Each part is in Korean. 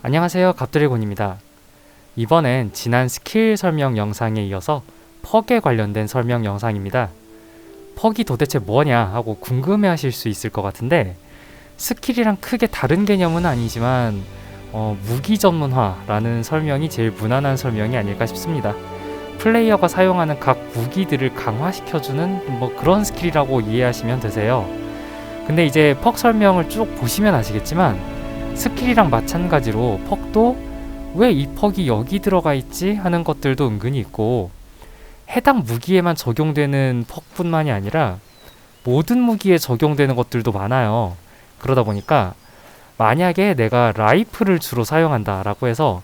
안녕하세요 갑드래곤입니다. 이번엔 지난 스킬 설명 영상에 이어서 퍽에 관련된 설명 영상입니다. 퍽이 도대체 뭐냐 하고 궁금해 하실 수 있을 것 같은데 스킬이랑 크게 다른 개념은 아니지만 어, 무기 전문화라는 설명이 제일 무난한 설명이 아닐까 싶습니다. 플레이어가 사용하는 각 무기들을 강화시켜주는 뭐 그런 스킬이라고 이해하시면 되세요. 근데 이제 퍽 설명을 쭉 보시면 아시겠지만 스킬이랑 마찬가지로 퍽도 왜 이 퍽이 여기 들어가 있지 하는 것들도 은근히 있고 해당 무기에만 적용되는 퍽뿐만이 아니라 모든 무기에 적용되는 것들도 많아요. 그러다 보니까 만약에 내가 라이플을 주로 사용한다라고 해서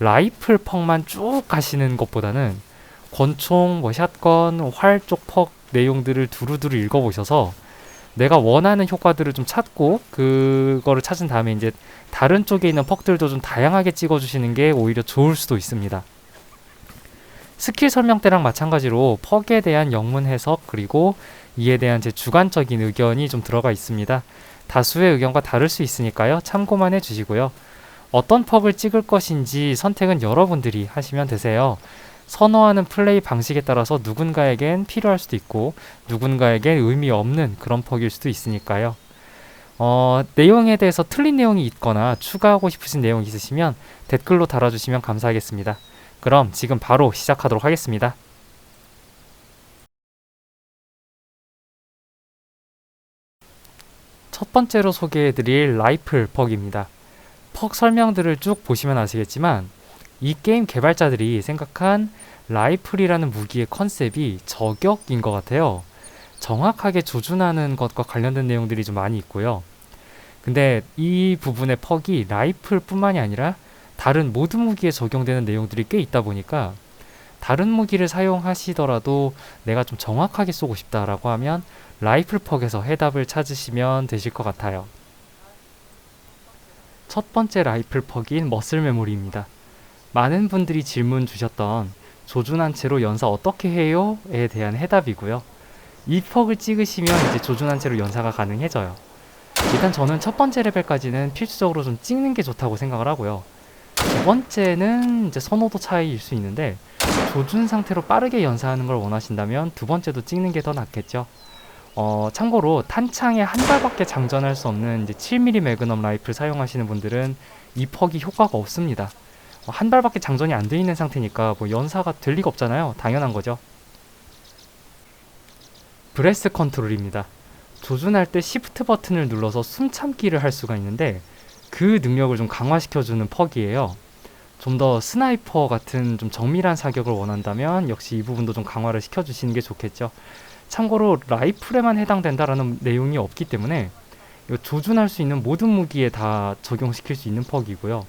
라이플 퍽만 쭉 가시는 것보다는 권총, 뭐 샷건, 활 쪽 퍽 내용들을 두루두루 읽어보셔서 내가 원하는 효과들을 좀 찾고 그거를 찾은 다음에 이제 다른 쪽에 있는 퍽들도 좀 다양하게 찍어주시는 게 오히려 좋을 수도 있습니다. 스킬 설명 때랑 마찬가지로 퍽에 대한 영문 해석 그리고 이에 대한 제 주관적인 의견이 좀 들어가 있습니다. 다수의 의견과 다를 수 있으니까요. 참고만 해주시고요. 어떤 퍽을 찍을 것인지 선택은 여러분들이 하시면 되세요. 선호하는 플레이 방식에 따라서 누군가에겐 필요할 수도 있고 누군가에겐 의미 없는 그런 퍽일 수도 있으니까요. 어, 내용에 대해서 틀린 내용이 있거나 추가하고 싶으신 내용 있으시면 댓글로 달아주시면 감사하겠습니다. 그럼 지금 바로 시작하도록 하겠습니다. 첫 번째로 소개해드릴 라이플 퍽입니다. 퍽 설명들을 쭉 보시면 아시겠지만 이 게임 개발자들이 생각한 라이플이라는 무기의 컨셉이 저격인 것 같아요. 정확하게 조준하는 것과 관련된 내용들이 좀 많이 있고요. 근데 이 부분의 퍽이 라이플뿐만이 아니라 다른 모든 무기에 적용되는 내용들이 꽤 있다 보니까 다른 무기를 사용하시더라도 내가 좀 정확하게 쏘고 싶다라고 하면 라이플 퍽에서 해답을 찾으시면 되실 것 같아요. 첫 번째 라이플 퍽인 머슬 메모리입니다. 많은 분들이 질문 주셨던 조준한 채로 연사 어떻게 해요? 에 대한 해답이고요. 이 퍽을 찍으시면 이제 조준한 채로 연사가 가능해져요. 일단 저는 첫 번째 레벨까지는 필수적으로 좀 찍는 게 좋다고 생각을 하고요. 두 번째는 이제 선호도 차이일 수 있는데 조준 상태로 빠르게 연사하는 걸 원하신다면 두 번째도 찍는 게 더 낫겠죠. 어, 참고로 탄창에 한 발밖에 장전할 수 없는 이제 7mm 매그넘 라이플 사용하시는 분들은 이 퍽이 효과가 없습니다. 한 발밖에 장전이 안 돼 있는 상태니까 뭐 연사가 될 리가 없잖아요. 당연한 거죠. 브레스 컨트롤입니다. 조준할 때 시프트 버튼을 눌러서 숨 참기를 할 수가 있는데 그 능력을 좀 강화시켜주는 퍽이에요. 좀 더 스나이퍼 같은 좀 정밀한 사격을 원한다면 역시 이 부분도 좀 강화를 시켜주시는 게 좋겠죠. 참고로 라이플에만 해당된다라는 내용이 없기 때문에 조준할 수 있는 모든 무기에 다 적용시킬 수 있는 퍽이고요.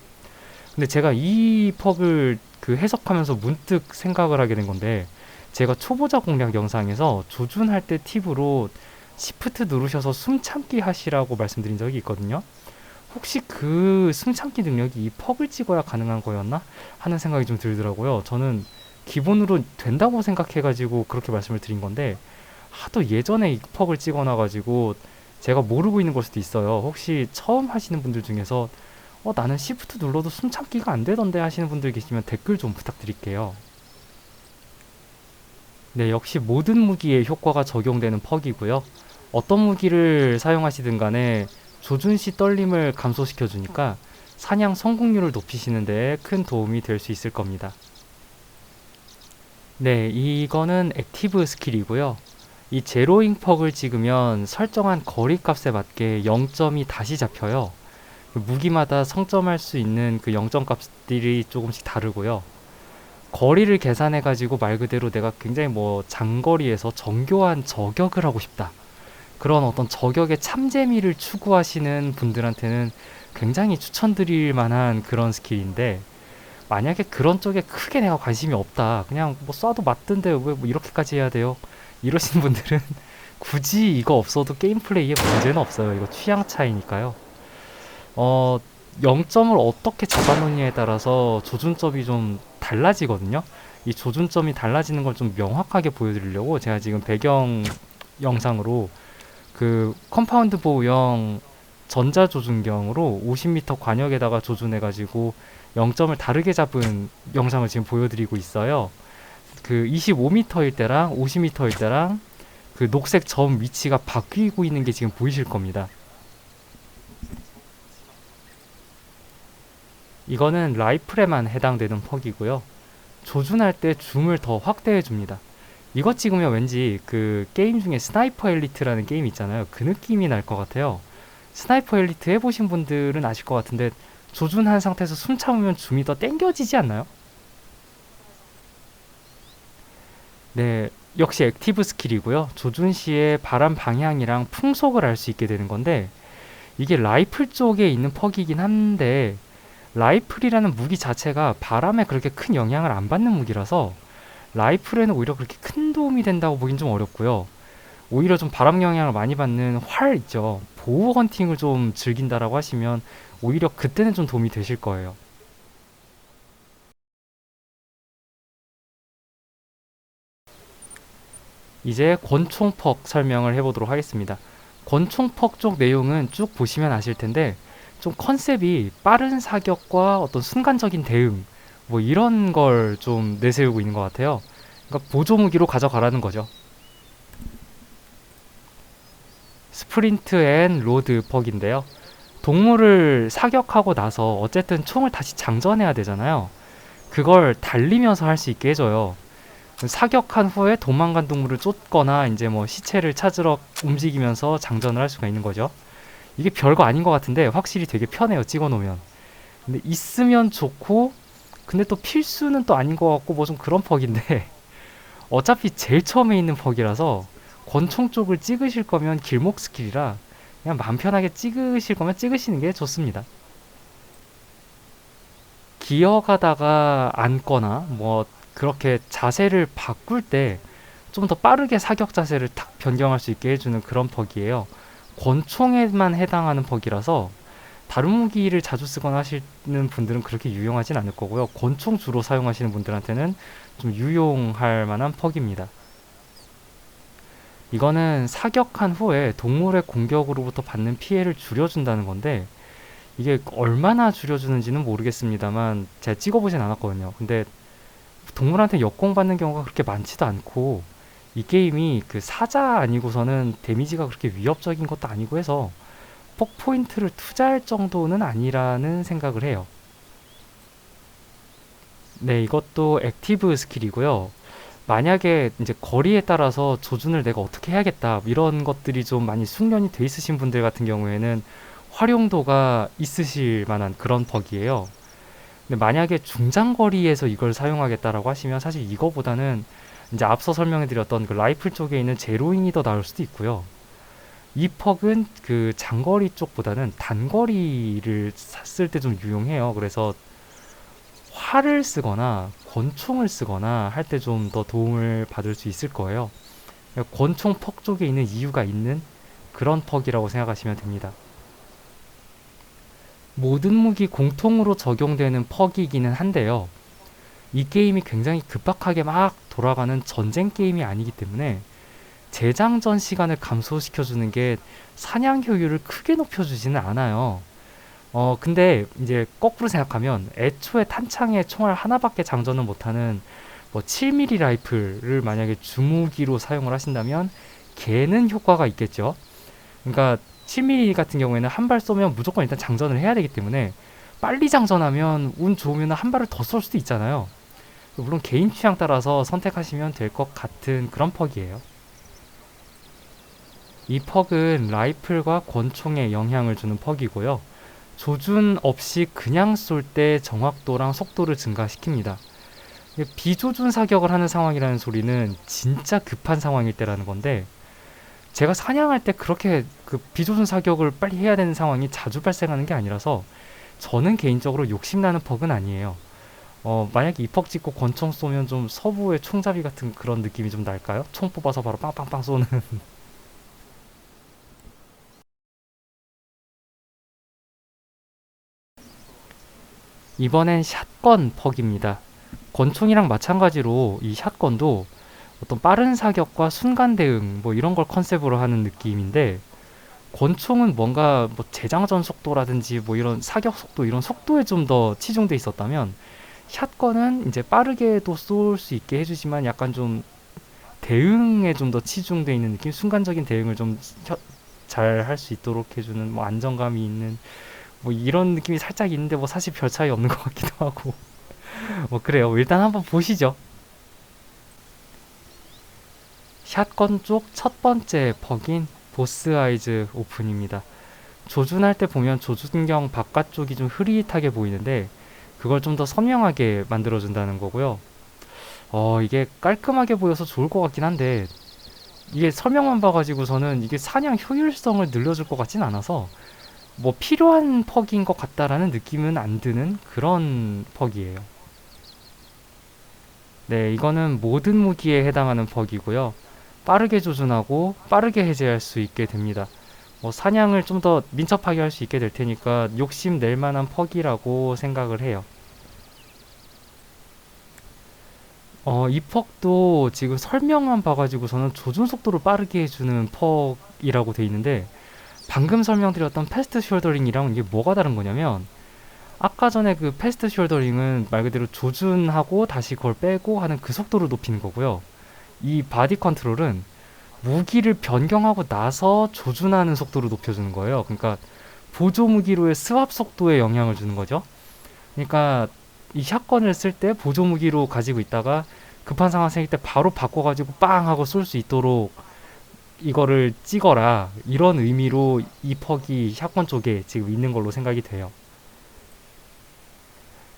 근데 제가 이 퍽을 그 해석하면서 문득 생각을 하게 된 건데 제가 초보자 공략 영상에서 조준할 때 팁으로 시프트 누르셔서 숨 참기 하시라고 말씀드린 적이 있거든요. 혹시 그 숨 참기 능력이 이 퍽을 찍어야 가능한 거였나 하는 생각이 좀 들더라고요. 저는 기본으로 된다고 생각해가지고 그렇게 말씀을 드린 건데 하도 예전에 이 퍽을 찍어놔가지고 제가 모르고 있는 걸 수도 있어요. 혹시 처음 하시는 분들 중에서 어, 나는 시프트 눌러도 숨 참기가 안 되던데 하시는 분들 계시면 댓글 좀 부탁드릴게요. 네, 역시 모든 무기에 효과가 적용되는 퍽이고요. 어떤 무기를 사용하시든 간에 조준 시 떨림을 감소시켜 주니까 사냥 성공률을 높이시는 데 큰 도움이 될 수 있을 겁니다. 네, 이거는 액티브 스킬이고요. 이 제로잉 퍽을 찍으면 설정한 거리 값에 맞게 0점이 다시 잡혀요. 그 무기마다 성점할 수 있는 그 0점 값들이 조금씩 다르고요. 거리를 계산해 가지고 말 그대로 내가 굉장히 뭐 장거리에서 정교한 저격을 하고 싶다. 그런 어떤 저격의 참재미를 추구하시는 분들한테는 굉장히 추천드릴 만한 그런 스킬인데 만약에 그런 쪽에 크게 내가 관심이 없다. 그냥 뭐 쏴도 맞던데 왜 뭐 이렇게까지 해야 돼요? 이러시는 분들은 굳이 이거 없어도 게임 플레이에 문제는 없어요. 이거 취향 차이니까요. 어, 0점을 어떻게 잡아놓느냐에 따라서 조준점이 좀 달라지거든요. 이 조준점이 달라지는 걸 좀 명확하게 보여드리려고 제가 지금 배경 영상으로 그 컴파운드 보호형 전자 조준경으로 50m 관역에다가 조준해가지고 0점을 다르게 잡은 영상을 지금 보여드리고 있어요. 그 25m일 때랑 50m일 때랑 그 녹색 점 위치가 바뀌고 있는 게 지금 보이실 겁니다. 이거는 라이플에만 해당되는 퍽이고요. 조준할 때 줌을 더 확대해 줍니다. 이거 찍으면 왠지 그 게임 중에 스나이퍼 엘리트라는 게임 있잖아요. 그 느낌이 날 것 같아요. 스나이퍼 엘리트 해보신 분들은 아실 것 같은데 조준한 상태에서 숨 참으면 줌이 더 땡겨지지 않나요? 네, 역시 액티브 스킬이고요. 조준 시에 바람 방향이랑 풍속을 알 수 있게 되는 건데 이게 라이플 쪽에 있는 퍽이긴 한데 라이플이라는 무기 자체가 바람에 그렇게 큰 영향을 안 받는 무기라서 라이플에는 오히려 그렇게 큰 도움이 된다고 보긴 좀 어렵고요. 오히려 좀 바람 영향을 많이 받는 활 있죠. 보호 헌팅을 좀 즐긴다라고 하시면 오히려 그때는 좀 도움이 되실 거예요. 이제 권총퍽 설명을 해보도록 하겠습니다. 권총퍽 쪽 내용은 쭉 보시면 아실 텐데 좀 컨셉이 빠른 사격과 어떤 순간적인 대응 뭐 이런 걸 좀 내세우고 있는 것 같아요. 그러니까 보조 무기로 가져가라는 거죠. 스프린트 앤 로드 퍽인데요. 동물을 사격하고 나서 어쨌든 총을 다시 장전해야 되잖아요. 그걸 달리면서 할 수 있게 해줘요. 사격한 후에 도망간 동물을 쫓거나 이제 뭐 시체를 찾으러 움직이면서 장전을 할 수가 있는 거죠. 이게 별거 아닌 것 같은데 확실히 되게 편해요. 찍어 놓으면. 근데 있으면 좋고 근데 또 필수는 또 아닌 것 같고 뭐 좀 그런 퍽인데 어차피 제일 처음에 있는 퍽이라서 권총 쪽을 찍으실 거면 길목 스킬이라 그냥 마음 편하게 찍으실 거면 찍으시는 게 좋습니다. 기어가다가 앉거나 뭐 그렇게 자세를 바꿀 때 좀 더 빠르게 사격 자세를 탁 변경할 수 있게 해주는 그런 퍽이에요. 권총에만 해당하는 퍽이라서 다른 무기를 자주 쓰거나 하시는 분들은 그렇게 유용하진 않을 거고요. 권총 주로 사용하시는 분들한테는 좀 유용할 만한 퍽입니다. 이거는 사격한 후에 동물의 공격으로부터 받는 피해를 줄여준다는 건데 이게 얼마나 줄여주는지는 모르겠습니다만 제가 찍어보진 않았거든요. 근데 동물한테 역공받는 경우가 그렇게 많지도 않고 이 게임이 그 사자 아니고서는 데미지가 그렇게 위협적인 것도 아니고 해서 폭 포인트를 투자할 정도는 아니라는 생각을 해요. 네, 이것도 액티브 스킬이고요. 만약에 이제 거리에 따라서 조준을 내가 어떻게 해야겠다 이런 것들이 좀 많이 숙련이 돼 있으신 분들 같은 경우에는 활용도가 있으실 만한 그런 벅이에요. 근데 만약에 중장거리에서 이걸 사용하겠다라고 하시면 사실 이거보다는 이제 앞서 설명해드렸던 그 라이플 쪽에 있는 제로잉이 더 나을 수도 있고요. 이 퍽은 그 장거리 쪽보다는 단거리를 쓸때좀 유용해요. 그래서 활을 쓰거나 권총을 쓰거나 할 때 좀 더 도움을 받을 수 있을 거예요. 권총 퍽 쪽에 있는 이유가 있는 그런 퍽이라고 생각하시면 됩니다. 모든 무기 공통으로 적용되는 퍽이기는 한데요. 이 게임이 굉장히 급박하게 막 돌아가는 전쟁 게임이 아니기 때문에 재장전 시간을 감소시켜주는 게 사냥 효율을 크게 높여주지는 않아요. 어, 근데 이제 거꾸로 생각하면 애초에 탄창에 총알 하나밖에 장전을 못하는 뭐 7mm 라이플을 만약에 주무기로 사용을 하신다면 걔는 효과가 있겠죠. 그러니까 7mm 같은 경우에는 한 발 쏘면 무조건 일단 장전을 해야 되기 때문에 빨리 장전하면 운 좋으면 한 발을 더 쏠 수도 있잖아요. 물론 개인 취향 따라서 선택하시면 될 것 같은 그런 퍽이에요. 이 퍽은 라이플과 권총에 영향을 주는 퍽이고요. 조준 없이 그냥 쏠 때 정확도랑 속도를 증가시킵니다. 비조준 사격을 하는 상황이라는 소리는 진짜 급한 상황일 때라는 건데 제가 사냥할 때 그렇게 그 비조준 사격을 빨리 해야 되는 상황이 자주 발생하는 게 아니라서 저는 개인적으로 욕심나는 퍽은 아니에요. 어, 만약에 이퍽 찍고 권총 쏘면 좀 서부의 총잡이 같은 그런 느낌이 좀 날까요? 총 뽑아서 바로 빵빵빵 쏘는 이번엔 샷건 퍽입니다. 권총이랑 마찬가지로 이 샷건도 어떤 빠른 사격과 순간 대응 뭐 이런 걸 컨셉으로 하는 느낌인데 권총은 뭔가 뭐 재장전 속도라든지 뭐 이런 사격 속도 이런 속도에 좀 더 치중돼 있었다면 샷건은 이제 빠르게도 쏠 수 있게 해주지만 약간 좀 대응에 좀 더 치중돼 있는 느낌 순간적인 대응을 좀 잘 할 수 있도록 해주는 뭐 안정감이 있는 뭐 이런 느낌이 살짝 있는데 뭐 사실 별 차이 없는 것 같기도 하고. 뭐 그래요. 일단 한번 보시죠. 샷건 쪽 첫 번째 퍽인 보스 아이즈 오픈입니다. 조준할 때 보면 조준경 바깥쪽이 좀 흐릿하게 보이는데 그걸 좀 더 선명하게 만들어준다는 거고요. 어, 이게 깔끔하게 보여서 좋을 것 같긴 한데 이게 설명만 봐가지고서는 이게 사냥 효율성을 늘려줄 것 같진 않아서 뭐 필요한 퍽인 것 같다라는 느낌은 안 드는 그런 퍽이에요. 네, 이거는 모든 무기에 해당하는 퍽이고요. 빠르게 조준하고 빠르게 해제할 수 있게 됩니다. 뭐 사냥을 좀 더 민첩하게 할 수 있게 될 테니까 욕심 낼 만한 퍽이라고 생각을 해요. 어, 이 퍽도 지금 설명만 봐가지고서는 조준 속도를 빠르게 해주는 퍽이라고 돼 있는데 방금 설명드렸던 패스트 숄더링이랑 이게 뭐가 다른 거냐면 아까 전에 그 패스트 숄더링은 말 그대로 조준하고 다시 그걸 빼고 하는 그 속도를 높이는 거고요. 이 바디 컨트롤은 무기를 변경하고 나서 조준하는 속도를 높여주는 거예요. 그러니까 보조 무기로의 스왑 속도에 영향을 주는 거죠. 그러니까 이 샷건을 쓸 때 보조 무기로 가지고 있다가 급한 상황 생길 때 바로 바꿔가지고 빵 하고 쏠 수 있도록 이거를 찍어라 이런 의미로 이 퍽이 샷건 쪽에 지금 있는 걸로 생각이 돼요.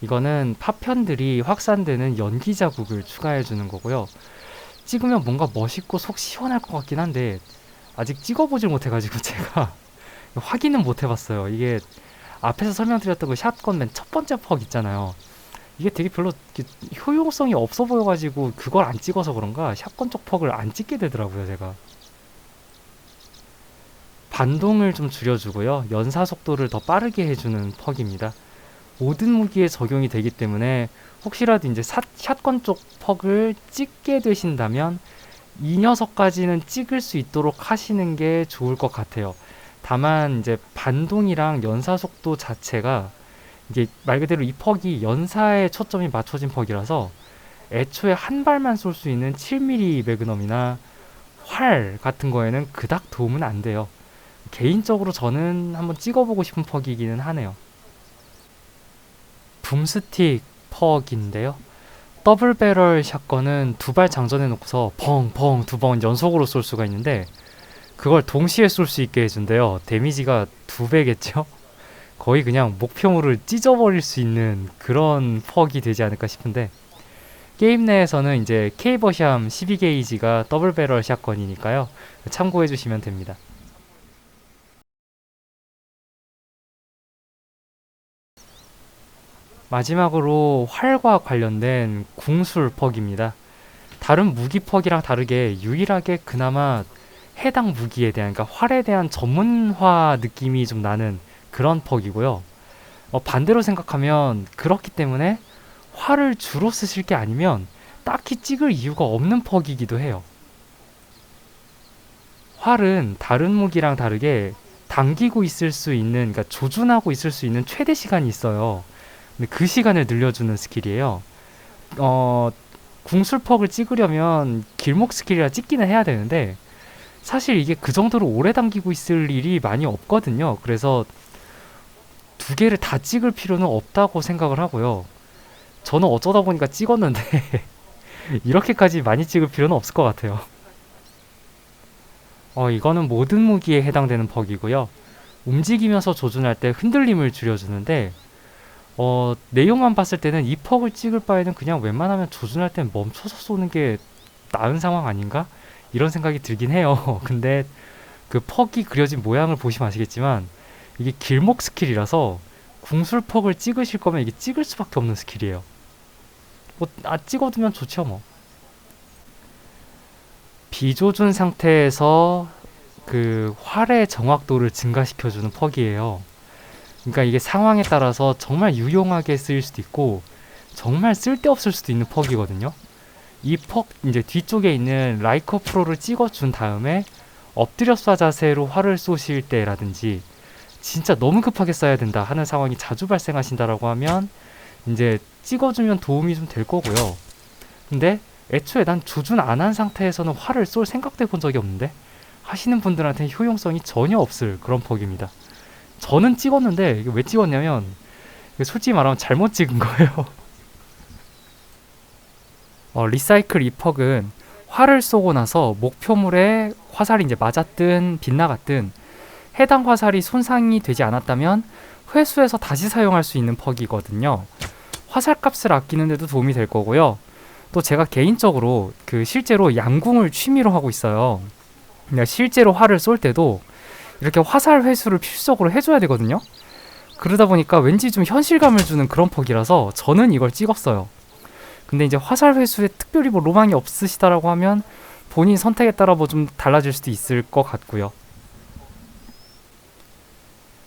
이거는 파편들이 확산되는 연기 자국을 추가해 주는 거고요. 찍으면 뭔가 멋있고 속 시원할 것 같긴 한데 아직 찍어보질 못해가지고 제가 확인은 못 해봤어요. 이게 앞에서 설명드렸던 그 샷건 맨 첫 번째 퍽 있잖아요. 이게 되게 별로 효용성이 없어 보여가지고 그걸 안 찍어서 그런가 샷건 쪽 퍽을 안 찍게 되더라고요 제가. 반동을 좀 줄여주고요. 연사 속도를 더 빠르게 해주는 퍽입니다. 모든 무기에 적용이 되기 때문에 혹시라도 이제 사, 샷건 쪽 퍽을 찍게 되신다면 이 녀석까지는 찍을 수 있도록 하시는 게 좋을 것 같아요. 다만 이제 반동이랑 연사 속도 자체가 이게 말 그대로 이 퍽이 연사에 초점이 맞춰진 퍽이라서 애초에 한 발만 쏠 수 있는 7mm 매그넘이나 활 같은 거에는 그닥 도움은 안 돼요. 개인적으로 저는 한번 찍어보고 싶은 퍽이기는 하네요. 붐스틱 퍽인데요. 더블 배럴 샷건은 두 발 장전해 놓고서 펑펑 두 번 연속으로 쏠 수가 있는데 그걸 동시에 쏠 수 있게 해준대요. 데미지가 두 배겠죠? 거의 그냥 목표물을 찢어버릴 수 있는 그런 퍽이 되지 않을까 싶은데 게임 내에서는 이제 케이버샴 12게이지가 더블 배럴 샷건이니까요. 참고해 주시면 됩니다. 마지막으로 활과 관련된 궁술 퍽입니다. 다른 무기 퍽이랑 다르게 유일하게 그나마 해당 무기에 대한 그러니까 활에 대한 전문화 느낌이 좀 나는 그런 퍽이고요. 어, 반대로 생각하면 그렇기 때문에 활을 주로 쓰실 게 아니면 딱히 찍을 이유가 없는 퍽이기도 해요. 활은 다른 무기랑 다르게 당기고 있을 수 있는 그러니까 조준하고 있을 수 있는 최대 시간이 있어요. 근데 그 시간을 늘려주는 스킬이에요. 어, 궁술퍽을 찍으려면 길목 스킬이라 찍기는 해야 되는데 사실 이게 그 정도로 오래 당기고 있을 일이 많이 없거든요. 그래서 두 개를 다 찍을 필요는 없다고 생각을 하고요. 저는 어쩌다 보니까 찍었는데 이렇게까지 많이 찍을 필요는 없을 것 같아요. 어, 이거는 모든 무기에 해당되는 퍽이고요. 움직이면서 조준할 때 흔들림을 줄여주는데 어, 내용만 봤을 때는 이 퍽을 찍을 바에는 그냥 웬만하면 조준할 땐 멈춰서 쏘는 게 나은 상황 아닌가? 이런 생각이 들긴 해요. 근데 그 퍽이 그려진 모양을 보시면 아시겠지만 이게 길목 스킬이라서 궁술 퍽을 찍으실 거면 이게 찍을 수밖에 없는 스킬이에요. 뭐, 아, 찍어두면 좋죠, 뭐. 비조준 상태에서 그 활의 정확도를 증가시켜주는 퍽이에요. 그러니까 이게 상황에 따라서 정말 유용하게 쓰일 수도 있고 정말 쓸데없을 수도 있는 퍽이거든요. 이 퍽 이제 뒤쪽에 있는 라이커 프로를 찍어준 다음에 엎드려 쏴 자세로 활을 쏘실 때라든지 진짜 너무 급하게 쏴야 된다 하는 상황이 자주 발생하신다라고 하면 이제 찍어주면 도움이 좀 될 거고요. 근데 애초에 난 조준 안 한 상태에서는 활을 쏠 생각도 해본 적이 없는데 하시는 분들한테는 효용성이 전혀 없을 그런 퍽입니다. 저는 찍었는데 이게 왜 찍었냐면 솔직히 말하면 잘못 찍은 거예요. 어, 리사이클 이 퍽은 활을 쏘고 나서 목표물에 화살이 이제 맞았든 빗나갔든 해당 화살이 손상이 되지 않았다면 회수해서 다시 사용할 수 있는 퍽이거든요. 화살 값을 아끼는 데도 도움이 될 거고요. 또 제가 개인적으로 그 실제로 양궁을 취미로 하고 있어요. 근데 실제로 활을 쏠 때도 이렇게 화살 회수를 필수적으로 해줘야 되거든요. 그러다 보니까 왠지 좀 현실감을 주는 그런 퍽이라서 저는 이걸 찍었어요. 근데 이제 화살 회수에 특별히 뭐 로망이 없으시다라고 하면 본인 선택에 따라 뭐 좀 달라질 수도 있을 것 같고요.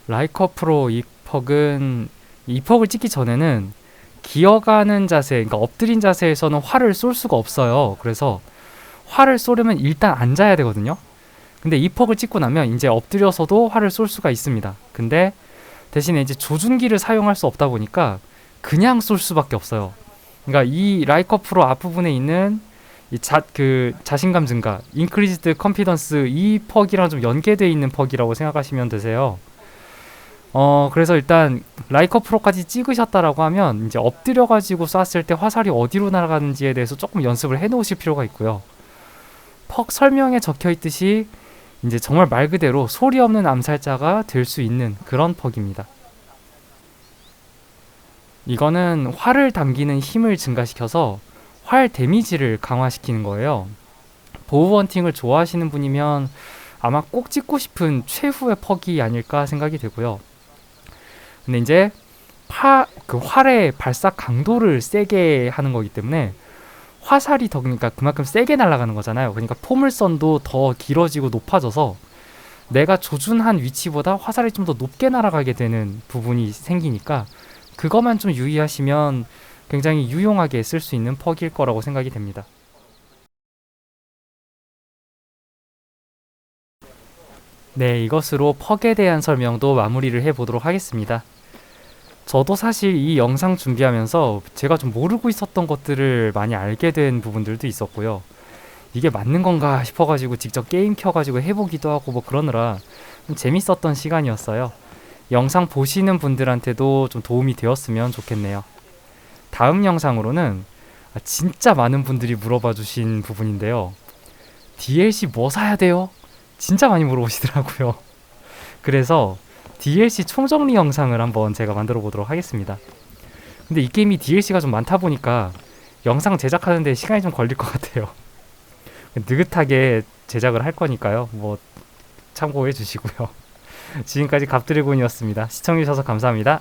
라이커 프로 이 퍽은 이 퍽을 찍기 전에는 기어가는 자세, 그러니까 엎드린 자세에서는 활을 쏠 수가 없어요. 그래서 활을 쏘려면 일단 앉아야 되거든요. 근데 이 퍽을 찍고 나면 이제 엎드려서도 활을 쏠 수가 있습니다. 근데 대신에 이제 조준기를 사용할 수 없다 보니까 그냥 쏠 수밖에 없어요. 그러니까 이 라이커 프로 앞부분에 있는 이 자, 그 자신감 증가, 인크리즈드 컨피던스 이 퍽이랑 좀 연계되어 있는 퍽이라고 생각하시면 되세요. 어, 그래서 일단 라이커 프로까지 찍으셨다라고 하면 이제 엎드려 가지고 쐈을 때 화살이 어디로 날아가는지에 대해서 조금 연습을 해 놓으실 필요가 있고요. 퍽 설명에 적혀 있듯이 이제 정말 말 그대로 소리 없는 암살자가 될 수 있는 그런 퍽입니다. 이거는 활을 당기는 힘을 증가시켜서 활 데미지를 강화시키는 거예요. 보우 헌팅을 좋아하시는 분이면 아마 꼭 찍고 싶은 최후의 퍽이 아닐까 생각이 되고요. 근데 이제 파, 그 활의 발사 강도를 세게 하는 거기 때문에 화살이 더 그러니까 그만큼 세게 날아가는 거잖아요. 그러니까 포물선도 더 길어지고 높아져서 내가 조준한 위치보다 화살이 좀 더 높게 날아가게 되는 부분이 생기니까 그것만 좀 유의하시면 굉장히 유용하게 쓸 수 있는 퍽일 거라고 생각이 됩니다. 네, 이것으로 퍽에 대한 설명도 마무리를 해보도록 하겠습니다. 저도 사실 이 영상 준비하면서 제가 좀 모르고 있었던 것들을 많이 알게 된 부분들도 있었고요. 이게 맞는 건가 싶어가지고 직접 게임 켜가지고 해보기도 하고 뭐 그러느라 좀 재밌었던 시간이었어요. 영상 보시는 분들한테도 좀 도움이 되었으면 좋겠네요. 다음 영상으로는 아, 진짜 많은 분들이 물어봐 주신 부분인데요. DLC 뭐 사야 돼요? 진짜 많이 물어보시더라고요. 그래서 DLC 총정리 영상을 한번 제가 만들어 보도록 하겠습니다. 근데 이 게임이 DLC가 좀 많다 보니까 영상 제작하는데 시간이 좀 걸릴 것 같아요. 느긋하게 제작을 할 거니까요. 뭐 참고해 주시고요. 지금까지 갑드래곤이었습니다. 시청해주셔서 감사합니다.